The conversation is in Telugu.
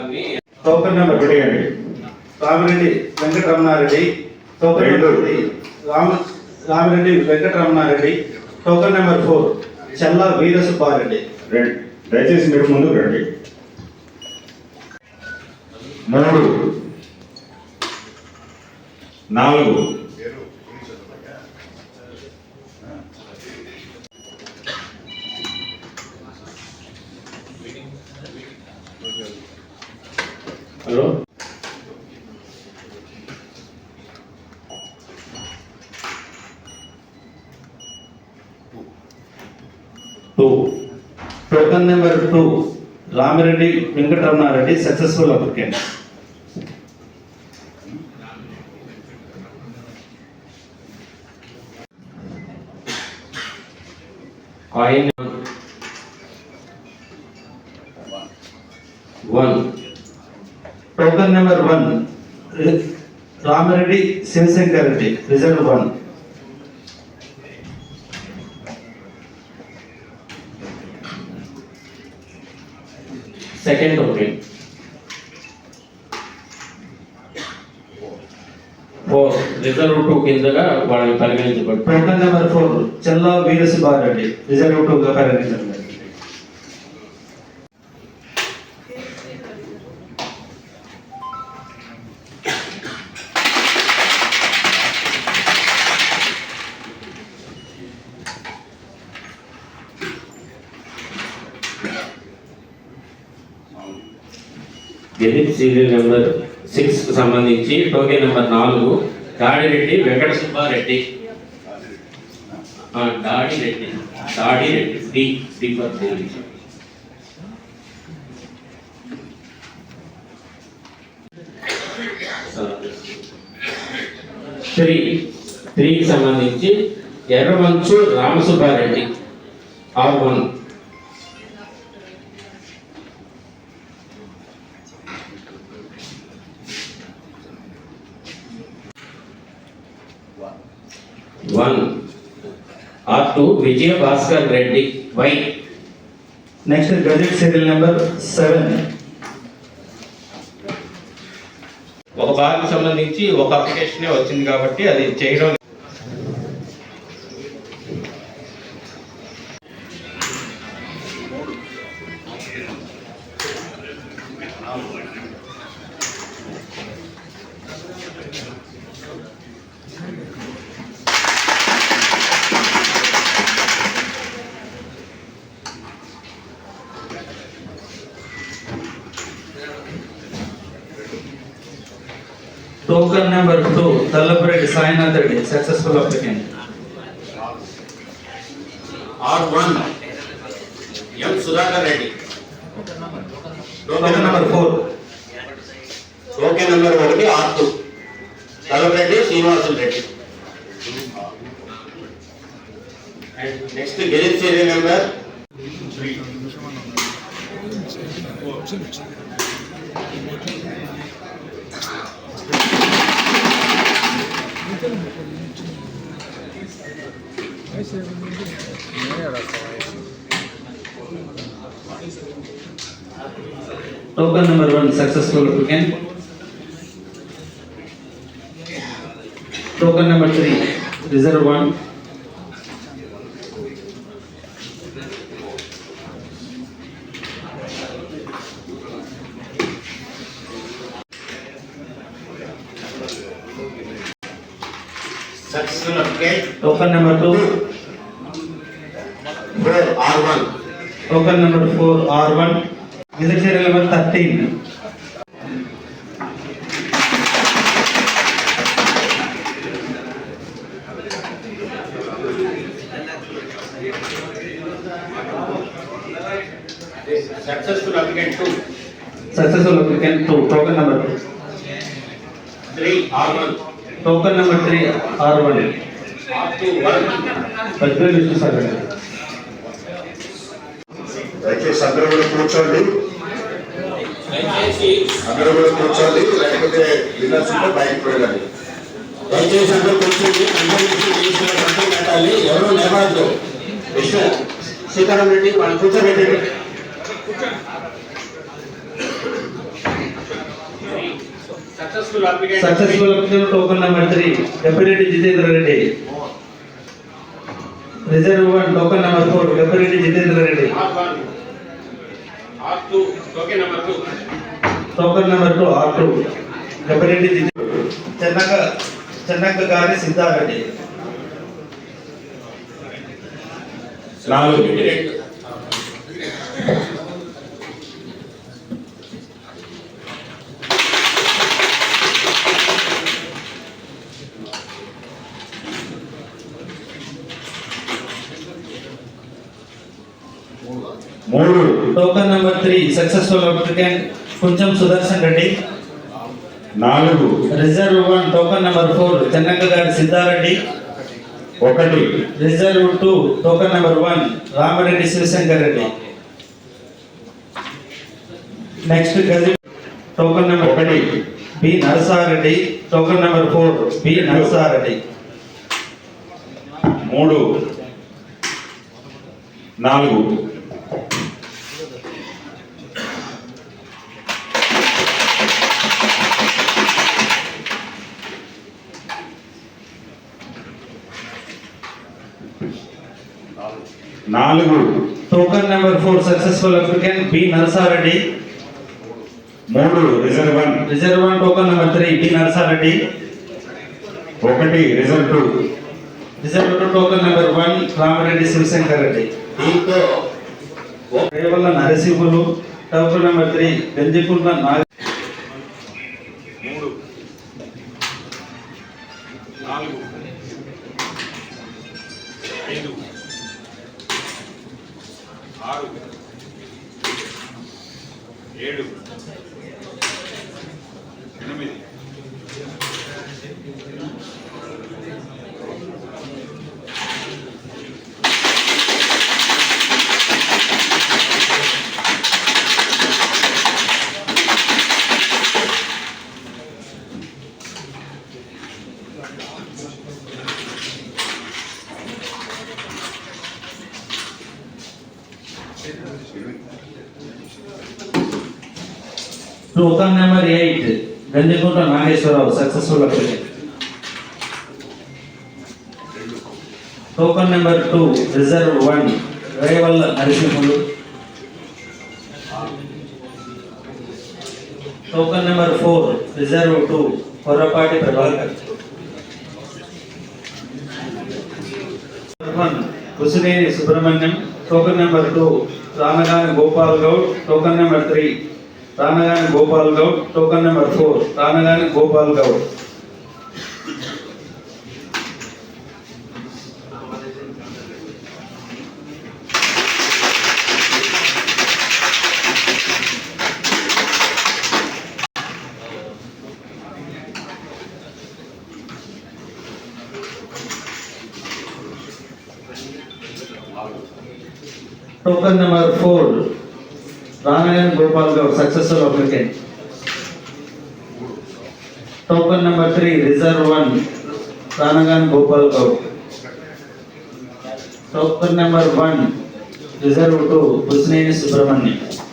స్వామి సౌకర్యంలో పెరిగాడు Swamireddy Venkataramanareddy సౌకర్యండి Rama Ramireddy Venkataramanareddy token number four Challa Veera Subbareddy దయచేసి మీరు ముందుకు రండి మూడు నాలుగు हेलो टू तो token number two Ramireddy Venkataramanareddy successful applicant coin 1 token number one Ramareddy Shivashankar Reddy result one second token token number four Challa Beerus बार रेड्डी रिजर्व గెలిప్ సీరియల్ నెంబర్ సిక్స్కి సంబంధించి టోకే నెంబర్ నాలుగు దాడిరెడ్డి వెంకట సుబ్బారెడ్డి దాడిరెడ్డి దాడిరెడ్డి డి స్పీకర్ త్రీ త్రీకి సంబంధించి ఎర్రమంచు రామసుబ్బారెడ్డి ఆరు one one R two Vijaya Bhaskar Reddy Y next gazette serial number seven ఒక భాగం సంబంధించి ఒక అప్లికేషనే వచ్చింది కాబట్టి అది చేయడం token number two Tallapareddy Sainath Reddy successful applicant R one M Sudhakar Reddy token number four token number ఒకటి R two Tallapareddy Srinivasulu Reddy next గెలిచి serial number three Token number one successful applicant. Token number three, reserve one. Token number 2, R1. Token number 4, R1. Music serial number 13. Successful applicant 2. Successful applicant 2. Token number 3, R1. Token number 3, R1. దయచేసి అందరూ కూడా కూర్చోండి అందరూ కూడా కూర్చోండి లేకపోతే వినాల్సింటే బయటకు వెళ్ళాలి దయచేసి అందరూ కూర్చోండి పెట్టాలి ఎవరు విష్ణు సీతారాం రెడ్డి వాళ్ళు కూర్చోబెట్టండి successful application token number 3 deputy Jitendra Reddy reserve one token number four Venkatareddy Jitendra Reddy token number two R two Venkatareddy Chennakka Chennakka గారి సిద్ధారెడ్డి నాలుగు మూడు token number three successful applicant కొంచెం సుదర్శన్ రెడ్డి నాలుగు reserve one token number four Chennakka గారి సిద్ధారెడ్డి ఒకటి reserve two token number one Ramareddy Shivashankar Reddy next గజి token number ఒకటి B Narasareddy token number four B Narasareddy మూడు నాలుగు నాలుగు token number four successful applicant B Narasareddy మూడు reserve one reserve one token number three B Narasareddy ఒకటి reserve two reserve two token number one Ramareddy Shivashankar Reddy Narasimhulu token number three Ganjipulla Naga మూడు ఆరు ఏడు Slogan number 8 Vendikunta Nageshwarao successful application. Token number 2 Reserve 1 Rival Narasimhulu. Token number 4 Reserve 2 Korapati Prabhakar. Token number 1 Kusuneni Subramanyam. Token number 2 Ranga Gopal Goud token number three Ranga Gopal Goud token number four Ranga Gopal Goud Token number 4, Ramayan Gopal Gaur, successor applicant. Token number 3, Reserve 1, Ranagan Gopal Gaur. Token number 1, Reserve 2, Husnaini Subramanian.